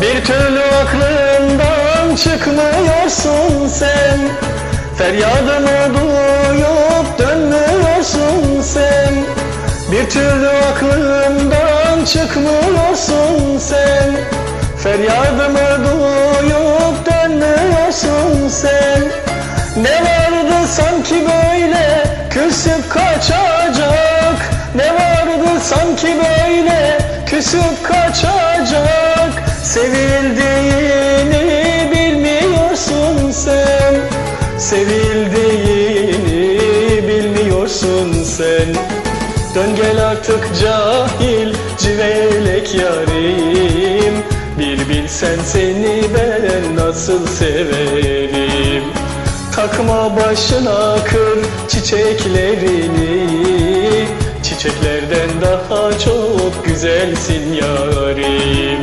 Bir türlü aklımdan çıkmıyorsun sen. Feryadımı duyup dönmüyorsun sen. Bir türlü aklımdan çıkmıyorsun sen. Feryadımı duyup dönmüyorsun sen. Ne vardı sanki böyle küsüp kaçacak? Ne vardı sanki böyle küsüp kaçacak sen. Dön gel artık cahil civelek yarim. Bir bilsen seni ben nasıl severim. Takma başına kır çiçeklerini. Çiçeklerden daha çok güzelsin yarim.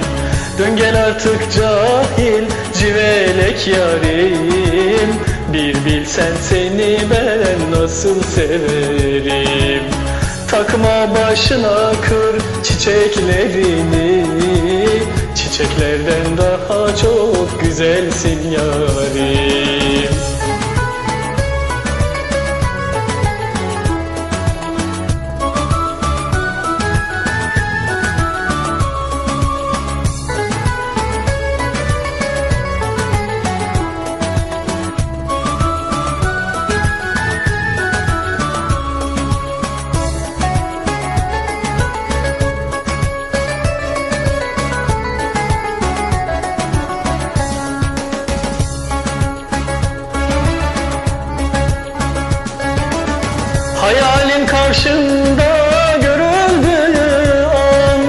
Dön gel artık cahil civelek yarim Bir bilsen seni ben nasıl severim? Takma başına kır çiçeklerini. Çiçeklerden daha çok güzelsin yarim karşımda görüldüğü an.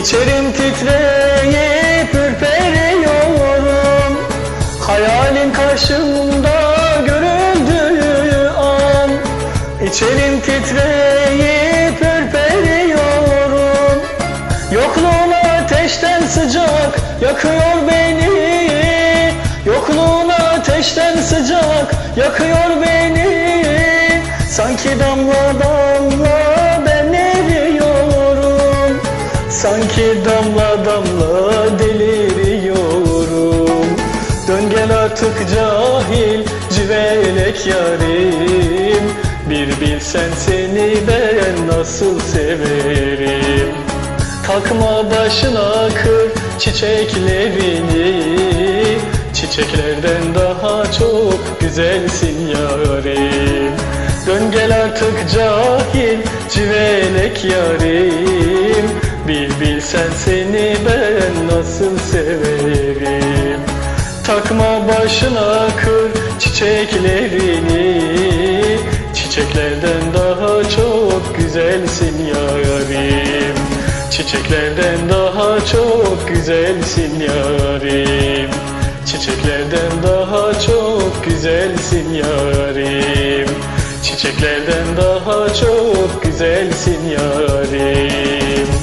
İçerim titreyip ürperiyorum. Hayalin karşımda görüldüğü an. İçerim titreyip ürperiyorum. Yokluğun ateşten sıcak yakıyor beni. Yokluğun ateşten sıcak yakıyor beni. Sanki damla Sanki damla damla deliriyorum. Dön gel artık cahil civelek yarim. Bir bilsen seni ben nasıl severim. Takma başına kır çiçeklerini. Çiçeklerden daha çok güzelsin yarim. Dön gel artık cahil civelek yarim Bir bilsen seni ben nasıl severim. Takma başına kır çiçeklerini. Çiçeklerden daha çok güzelsin yarim. Çiçeklerden daha çok güzelsin yarim. Çiçeklerden daha çok güzelsin yarim. Çiçeklerden daha çok güzelsin yarim